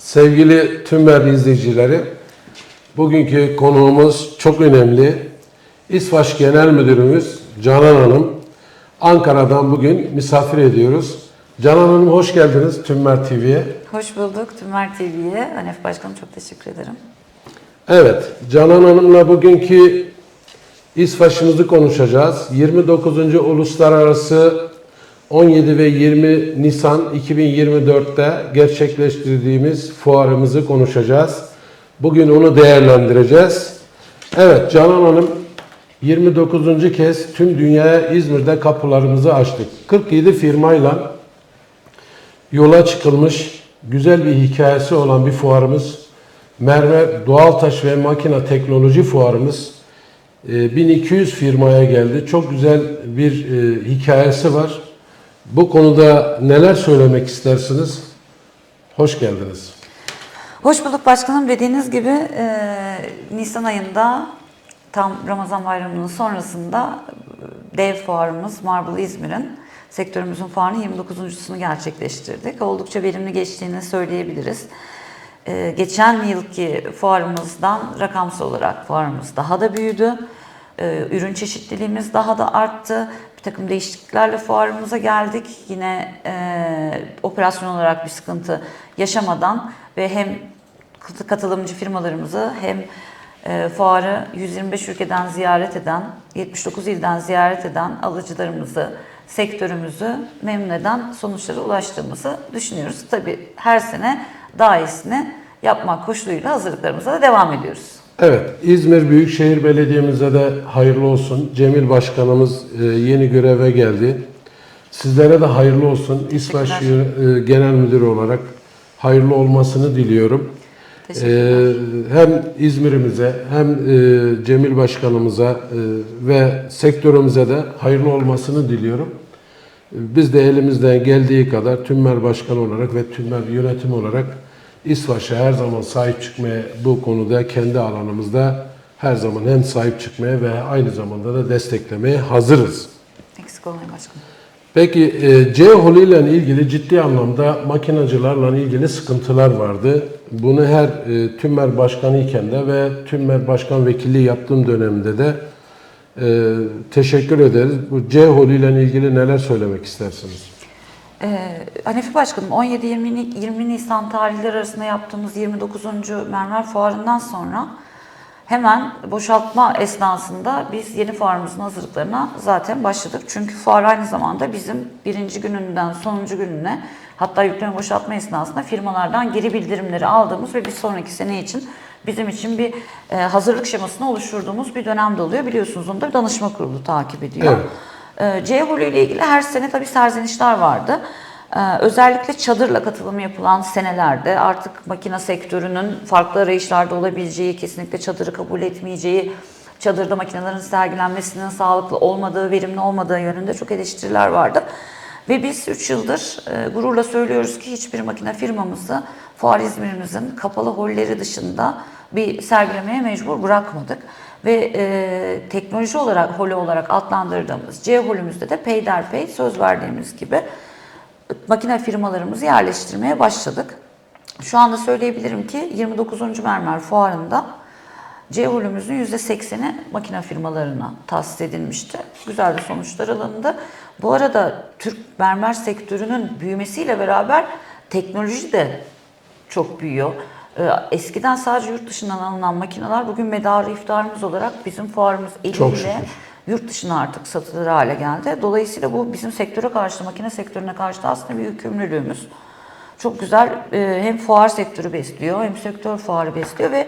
Sevgili Tümer izleyicileri, bugünkü konuğumuz çok önemli. İSVAŞ Genel Müdürümüz Canan Hanım. Ankara'dan bugün misafir ediyoruz. Canan Hanım hoş geldiniz Tümer TV'ye. Hoş bulduk Tümer TV'ye. Hanef Başkanım çok teşekkür ederim. Evet, Canan Hanım'la bugünkü İSVAŞ'ımızı konuşacağız. 29. Uluslararası 17 ve 20 Nisan 2024'te gerçekleştirdiğimiz fuarımızı konuşacağız. Bugün onu değerlendireceğiz. Evet, Canan Hanım 29. kez tüm dünyaya İzmir'de kapılarımızı açtık. 47 firmayla yola çıkılmış güzel bir hikayesi olan bir fuarımız. Mermer Doğal Taş ve Makina Teknoloji Fuarımız e, 1200 firmaya geldi. Çok güzel bir e, hikayesi var. Bu konuda neler söylemek istersiniz? Hoş geldiniz. Hoş bulduk başkanım. Dediğiniz gibi e, Nisan ayında tam Ramazan bayramının sonrasında e, dev fuarımız Marble İzmir'in sektörümüzün fuarının 29.sunu gerçekleştirdik. Oldukça verimli geçtiğini söyleyebiliriz. E, geçen yılki fuarımızdan rakamsal olarak fuarımız daha da büyüdü. E, ürün çeşitliliğimiz daha da arttı. Bir takım değişikliklerle fuarımıza geldik. Yine e, operasyon olarak bir sıkıntı yaşamadan ve hem katı- katılımcı firmalarımızı hem e, fuarı 125 ülkeden ziyaret eden, 79 ilden ziyaret eden alıcılarımızı, sektörümüzü memnun eden sonuçlara ulaştığımızı düşünüyoruz. Tabii her sene daha iyisini yapmak koşuluyla hazırlıklarımıza da devam ediyoruz. Evet, İzmir Büyükşehir Belediye'mize de hayırlı olsun. Cemil Başkanımız e, yeni göreve geldi. Sizlere de hayırlı olsun. Teşekkürler. e, Genel Müdürü olarak hayırlı olmasını diliyorum. Ee, hem İzmir'imize hem e, Cemil Başkanımıza e, ve sektörümüze de hayırlı olmasını diliyorum. Biz de elimizden geldiği kadar Tümmer Başkanı olarak ve Tümmer Yönetim olarak İSVAŞ'a her zaman sahip çıkmaya bu konuda kendi alanımızda her zaman hem sahip çıkmaya ve aynı zamanda da desteklemeye hazırız. Eksik olmayın başkanım. Peki e, C-Hol ile ilgili ciddi anlamda makinacılarla ilgili sıkıntılar vardı. Bunu her e, Tümmer Başkanı iken de ve Tümmer Başkan Vekilliği yaptığım dönemde de e, teşekkür ederiz. Bu C-Hol ile ilgili neler söylemek istersiniz? Ee, Hanefi Başkanım 17-20 20 Nisan tarihleri arasında yaptığımız 29. Mermer Fuarı'ndan sonra hemen boşaltma esnasında biz yeni fuarımızın hazırlıklarına zaten başladık. Çünkü fuar aynı zamanda bizim birinci gününden sonuncu gününe hatta yükleme boşaltma esnasında firmalardan geri bildirimleri aldığımız ve bir sonraki sene için bizim için bir e, hazırlık şemasını oluşturduğumuz bir dönemde oluyor. Biliyorsunuz onu da bir danışma kurulu takip ediyor. Evet. Ee, C-Hulu ile ilgili her sene tabii serzenişler vardı. Ee, Özellikle çadırla katılım yapılan senelerde artık makine sektörünün farklı arayışlarda olabileceği, kesinlikle çadırı kabul etmeyeceği, çadırda makinelerin sergilenmesinin sağlıklı olmadığı, verimli olmadığı yönünde çok eleştiriler vardı. Ve biz 3 yıldır e, gururla söylüyoruz ki hiçbir makine firmamızı Fuar İzmir'imizin kapalı holleri dışında bir sergilemeye mecbur bırakmadık. Ve e, teknoloji olarak, holo olarak adlandırdığımız C holümüzde de peyderpey söz verdiğimiz gibi makine firmalarımızı yerleştirmeye başladık. Şu anda söyleyebilirim ki 29. Mermer Fuarı'nda C holümüzün %80'i makine firmalarına tahsis edilmişti. Güzel de sonuçlar alındı. Bu arada Türk mermer sektörünün büyümesiyle beraber teknoloji de çok büyüyor. Ee, Eskiden sadece yurt dışından alınan makineler bugün medarı iftarımız olarak bizim fuarımız eliyle yurt dışına artık satılır hale geldi. Dolayısıyla bu bizim sektöre karşı, makine sektörüne karşı da aslında bir yükümlülüğümüz. Çok güzel e, hem fuar sektörü besliyor hem sektör fuarı besliyor ve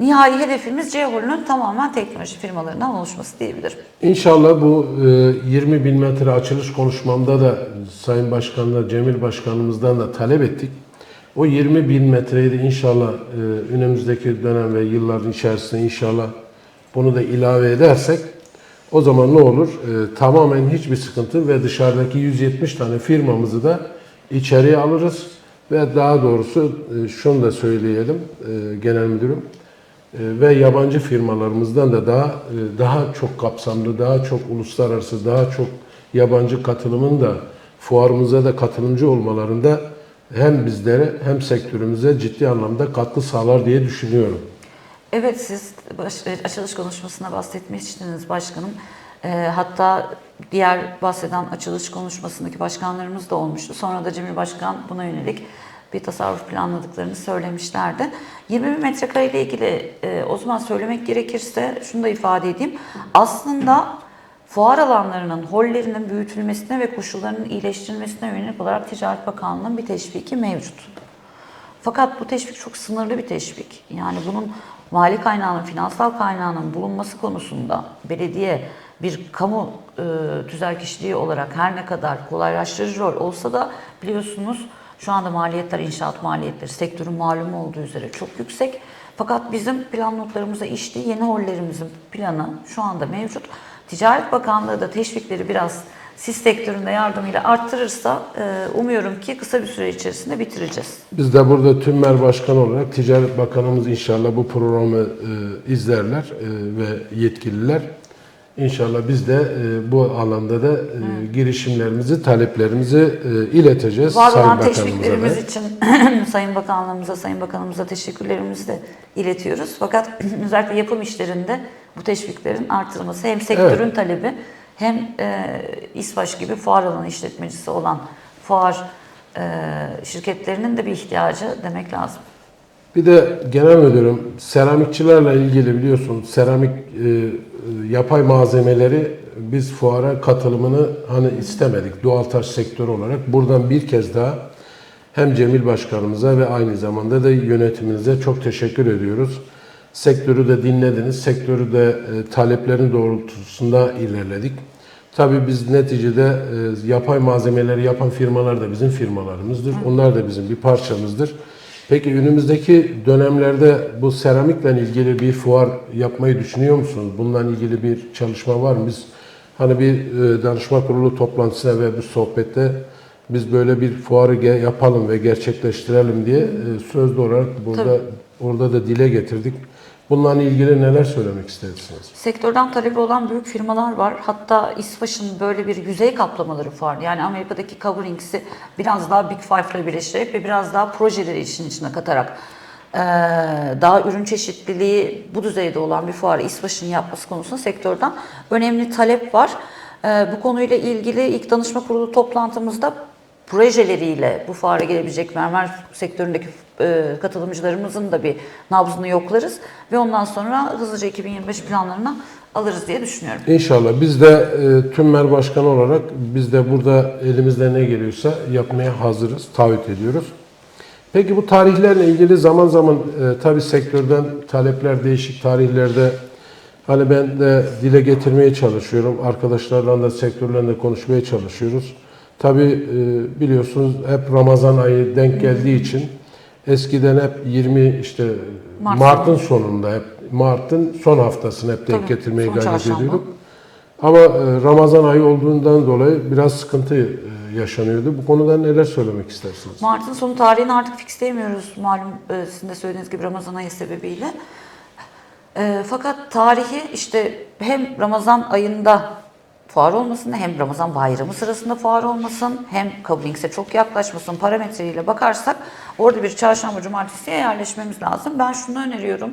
nihai hedefimiz C-Hol'ün tamamen teknoloji firmalarından oluşması diyebilirim. İnşallah bu e, 20 bin metre açılış konuşmamda da Sayın Başkan'la Cemil Başkanımızdan da talep ettik. O 20 bin metreyi de inşallah e, önümüzdeki dönem ve yılların içerisinde inşallah bunu da ilave edersek o zaman ne olur? E, tamamen hiçbir sıkıntı ve dışarıdaki 170 tane firmamızı da içeriye alırız ve daha doğrusu e, şunu da söyleyelim e, genel müdürüm e, ve yabancı firmalarımızdan da daha e, daha çok kapsamlı, daha çok uluslararası, daha çok yabancı katılımın da fuarımıza da katılımcı olmalarında hem bizlere hem sektörümüze ciddi anlamda katkı sağlar diye düşünüyorum. Evet siz baş, e, açılış konuşmasına bahsetmiştiniz başkanım. Ee, hatta diğer bahseden açılış konuşmasındaki başkanlarımız da olmuştu. Sonra da Cemil Başkan buna yönelik bir tasarruf planladıklarını söylemişlerdi. 20 bin metrekare ile ilgili e, o zaman söylemek gerekirse şunu da ifade edeyim. Aslında fuar alanlarının, hollerinin büyütülmesine ve koşullarının iyileştirilmesine yönelik olarak Ticaret Bakanlığı'nın bir teşviki mevcut. Fakat bu teşvik çok sınırlı bir teşvik. Yani bunun mali kaynağının, finansal kaynağının bulunması konusunda belediye bir kamu e, tüzel kişiliği olarak her ne kadar kolaylaştırıcı rol olsa da biliyorsunuz şu anda maliyetler, inşaat maliyetleri sektörün malum olduğu üzere çok yüksek. Fakat bizim plan notlarımıza işli yeni hollerimizin planı şu anda mevcut. Ticaret Bakanlığı da teşvikleri biraz siz sektöründe yardımıyla arttırırsa e, umuyorum ki kısa bir süre içerisinde bitireceğiz. Biz de burada Tümmer Başkanı olarak Ticaret Bakanımız inşallah bu programı e, izlerler e, ve yetkililer. İnşallah biz de e, bu alanda da e, girişimlerimizi, taleplerimizi e, ileteceğiz Var Sayın olan Bakanımıza teşviklerimiz da. için Sayın Bakanlığımıza, Sayın Bakanımıza teşekkürlerimizi de iletiyoruz. Fakat özellikle yapım işlerinde bu teşviklerin artırılması hem sektörün talebi hem e, İSVAŞ gibi fuar alanı işletmecisi olan fuar e, şirketlerinin de bir ihtiyacı demek lazım. Bir de genel müdürüm seramikçilerle ilgili biliyorsun seramik e, yapay malzemeleri biz fuara katılımını hani istemedik doğal taş sektörü olarak. Buradan bir kez daha hem Cemil Başkanımıza ve aynı zamanda da yönetiminize çok teşekkür ediyoruz. Sektörü de dinlediniz. Sektörü de e, taleplerin doğrultusunda ilerledik. Tabii biz neticede e, yapay malzemeleri yapan firmalar da bizim firmalarımızdır. Onlar da bizim bir parçamızdır. Peki önümüzdeki dönemlerde bu seramikle ilgili bir fuar yapmayı düşünüyor musunuz? Bununla ilgili bir çalışma var mı? Biz hani bir e, danışma kurulu toplantısına ve bu sohbette biz böyle bir fuarı yapalım ve gerçekleştirelim diye e, sözlü olarak burada Tabii. orada da dile getirdik. Bununla ilgili neler söylemek istersiniz? Sektörden talebi olan büyük firmalar var. Hatta İSVAŞ'ın böyle bir yüzey kaplamaları var. Yani Amerika'daki coverings'i biraz daha Big Five ile birleştirerek ve biraz daha projeleri işin içine katarak daha ürün çeşitliliği bu düzeyde olan bir fuarı İSVAŞ'ın yapması konusunda sektörden önemli talep var. Bu konuyla ilgili ilk danışma kurulu toplantımızda projeleriyle bu fuara gelebilecek mermer sektöründeki e, katılımcılarımızın da bir nabzını yoklarız ve ondan sonra hızlıca 2025 planlarına alırız diye düşünüyorum. İnşallah biz de e, Tümmer Başkanı olarak biz de burada elimizde ne geliyorsa yapmaya hazırız, taahhüt ediyoruz. Peki bu tarihlerle ilgili zaman zaman e, tabi sektörden talepler değişik tarihlerde hani ben de dile getirmeye çalışıyorum. Arkadaşlarla da sektörlerle konuşmaya çalışıyoruz. Tabi biliyorsunuz hep Ramazan ayı denk geldiği için eskiden hep 20 işte Mart Mart'ın sonunda hep Mart'ın son haftasını hep denk Tabii, getirmeye son gayret çarşamba. ediyorduk. Ama e, Ramazan ayı olduğundan dolayı biraz sıkıntı e, yaşanıyordu. Bu konuda neler söylemek istersiniz? Mart'ın sonu tarihini artık fixleyemiyoruz malum e, sizin de söylediğiniz gibi Ramazan ayı sebebiyle. E, fakat tarihi işte hem Ramazan ayında fuar olmasın hem Ramazan bayramı sırasında fuar olmasın hem Coblings'e çok yaklaşmasın parametreyle bakarsak orada bir çarşamba cumartesiye yerleşmemiz lazım. Ben şunu öneriyorum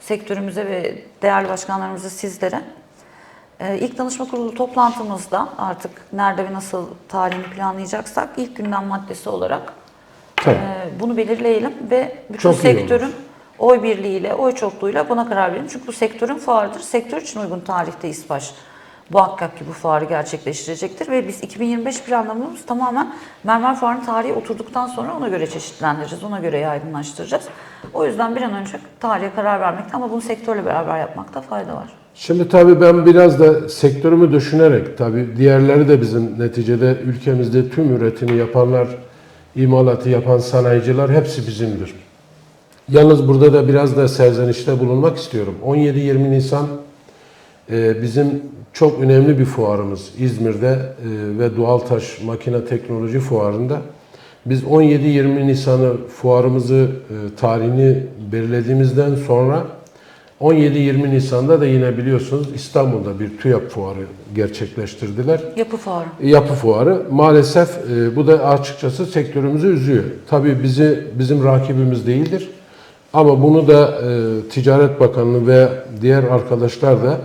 sektörümüze ve değerli başkanlarımıza sizlere. Ee, İlk danışma kurulu toplantımızda artık nerede ve nasıl tarihini planlayacaksak ilk gündem maddesi olarak Tabii. e, bunu belirleyelim ve bütün Çok iyi sektörün oy birliğiyle, oy çokluğuyla buna karar verelim. Çünkü bu sektörün fuarıdır. Sektör için uygun tarihte İSPAŞ muhakkak ki bu fuarı gerçekleştirecektir ve biz 2025 planlamamız tamamen mermer fuarının tarihi oturduktan sonra ona göre çeşitlendireceğiz, ona göre yaygınlaştıracağız. O yüzden bir an önce tarihe karar vermekte ama bunu sektörle beraber yapmakta fayda var. Şimdi tabii ben biraz da sektörümü düşünerek tabii diğerleri de bizim neticede ülkemizde tüm üretimi yapanlar, imalatı yapan sanayiciler hepsi bizimdir. Yalnız burada da biraz da serzenişte bulunmak istiyorum. 17-20 Nisan e, bizim çok önemli bir fuarımız İzmir'de e, ve Doğaltaş Makine Teknoloji Fuarı'nda. Biz 17-20 Nisan'ı fuarımızı e, tarihini belirlediğimizden sonra 17-20 Nisan'da da yine biliyorsunuz İstanbul'da bir TÜYAP fuarı gerçekleştirdiler. Yapı fuarı. Yapı fuarı. Maalesef e, bu da açıkçası sektörümüzü üzüyor. Tabii bizi bizim rakibimiz değildir. Ama bunu da e, Ticaret Bakanlığı ve diğer arkadaşlar da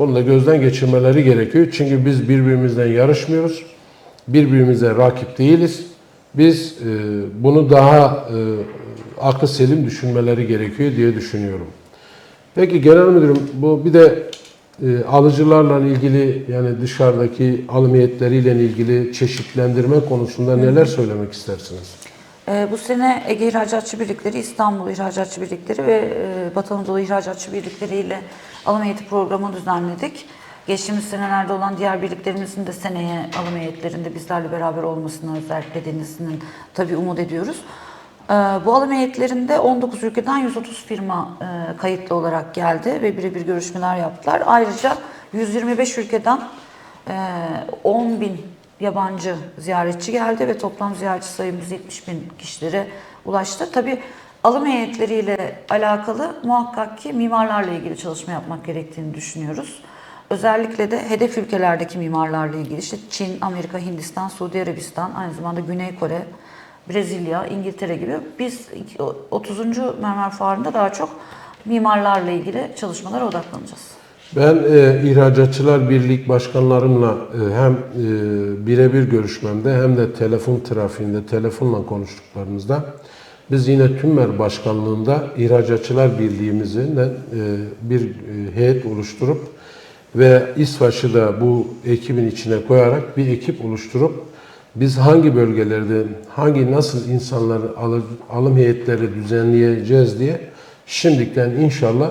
bunu da gözden geçirmeleri gerekiyor. Çünkü biz birbirimizden yarışmıyoruz. Birbirimize rakip değiliz. Biz e, bunu daha e, aklı selim düşünmeleri gerekiyor diye düşünüyorum. Peki genel müdürüm bu bir de e, alıcılarla ilgili yani dışarıdaki almiyetleriyle ilgili çeşitlendirme konusunda neler söylemek istersiniz? Ee, bu sene Ege İhracatçı Birlikleri, İstanbul İhracatçı Birlikleri ve e, Batı Anadolu İhracatçı Birlikleri ile alım heyeti programı düzenledik. Geçtiğimiz senelerde olan diğer birliklerimizin de seneye alım heyetlerinde bizlerle beraber olmasını özellikle denizinin tabii umut ediyoruz. Ee, Bu alım heyetlerinde 19 ülkeden 130 firma e, kayıtlı olarak geldi ve birebir görüşmeler yaptılar. Ayrıca 125 ülkeden e, 10 bin yabancı ziyaretçi geldi ve toplam ziyaretçi sayımız 70 bin kişilere ulaştı. Tabii alım heyetleriyle alakalı muhakkak ki mimarlarla ilgili çalışma yapmak gerektiğini düşünüyoruz. Özellikle de hedef ülkelerdeki mimarlarla ilgili işte Çin, Amerika, Hindistan, Suudi Arabistan, aynı zamanda Güney Kore, Brezilya, İngiltere gibi biz 30. Mermer Fuarı'nda daha çok mimarlarla ilgili çalışmalara odaklanacağız. Ben e, İhracatçılar Birlik başkanlarımla e, hem e, birebir görüşmemde hem de telefon trafiğinde telefonla konuştuklarımızda biz yine Tümmer Başkanlığında İhracatçılar Birliğimizin de e, bir e, heyet oluşturup ve İSVAŞ'ı da bu ekibin içine koyarak bir ekip oluşturup biz hangi bölgelerde hangi nasıl insanları alım heyetleri düzenleyeceğiz diye şimdiden inşallah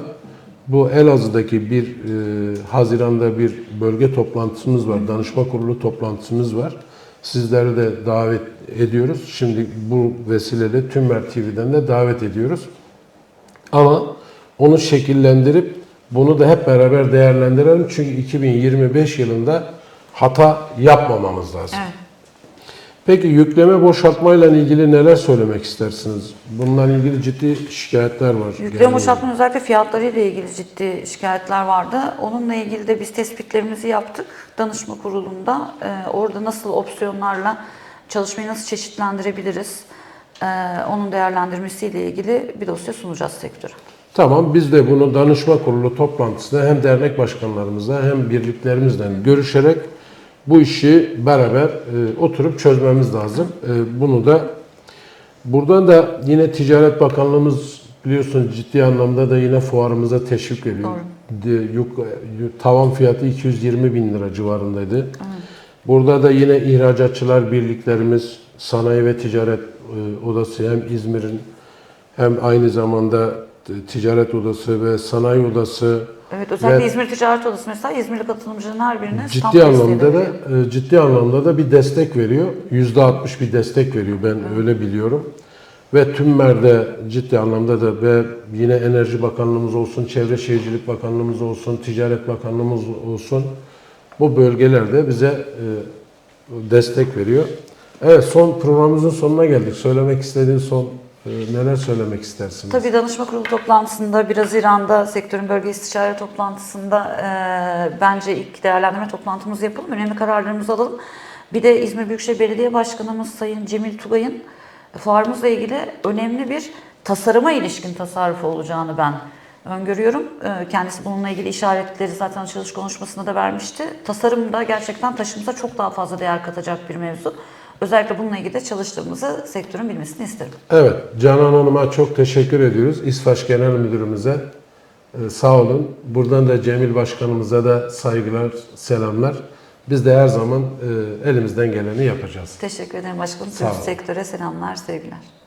bu Elazığ'daki bir e, Haziran'da bir bölge toplantımız var, danışma kurulu toplantımız var. Sizleri de davet ediyoruz. Şimdi bu vesileyle Tümmer TV'den de davet ediyoruz. Ama onu şekillendirip bunu da hep beraber değerlendirelim. Çünkü 2025 yılında hata yapmamamız lazım. Evet. Peki yükleme boşaltmayla ilgili neler söylemek istersiniz? Bununla ilgili ciddi şikayetler var. Yükleme Yani- boşaltmanın özellikle fiyatlarıyla ilgili ciddi şikayetler vardı. Onunla ilgili de biz tespitlerimizi yaptık danışma kurulunda. Ee, orada nasıl opsiyonlarla çalışmayı nasıl çeşitlendirebiliriz? Ee, onun değerlendirmesiyle ilgili bir dosya sunacağız sektöre. Tamam biz de bunu danışma kurulu toplantısında hem dernek başkanlarımızla hem birliklerimizle görüşerek bu işi beraber e, oturup çözmemiz lazım. E, bunu da buradan da yine Ticaret Bakanlığımız biliyorsunuz ciddi anlamda da yine fuarımıza teşvik veriyor. De, yuk- yuk- tavan fiyatı 220 bin lira civarındaydı. Burada da yine ihracatçılar birliklerimiz, sanayi ve ticaret e, odası hem İzmir'in hem aynı zamanda e, ticaret odası ve sanayi odası Evet özellikle Ve- İzmir Ticaret Odası mesela İzmirli katılımcının her birine ciddi anlamda da veriyor. e, ciddi anlamda da bir destek veriyor. Yüzde 60 bir destek veriyor ben öyle biliyorum. Ve TÜMMER'de ciddi anlamda da ve yine Enerji Bakanlığımız olsun, Çevre Şehircilik Bakanlığımız olsun, Ticaret Bakanlığımız olsun bu bölgelerde bize e, destek veriyor. Evet son programımızın sonuna geldik. Söylemek istediğin son neler söylemek istersiniz? Tabii danışma kurulu toplantısında 1 Haziran'da sektörün bölge istişare toplantısında e, bence ilk değerlendirme toplantımızı yapalım. Önemli kararlarımızı alalım. Bir de İzmir Büyükşehir Belediye Başkanımız Sayın Cemil Tugay'ın fuarımızla ilgili önemli bir tasarıma ilişkin tasarrufu olacağını ben öngörüyorum. E, Kendisi bununla ilgili işaretleri zaten açılış konuşmasında da vermişti. Tasarım da gerçekten taşımıza çok daha fazla değer katacak bir mevzu. Özellikle bununla ilgili de çalıştığımızı sektörün bilmesini isterim. Evet, Canan Hanım'a çok teşekkür ediyoruz. İSFAŞ Genel Müdürümüze e, sağ olun. Buradan da Cemil Başkanımıza da saygılar, selamlar. Biz de her zaman e, elimizden geleni yapacağız. Teşekkür ederim başkanım. Tüm sektöre selamlar, sevgiler.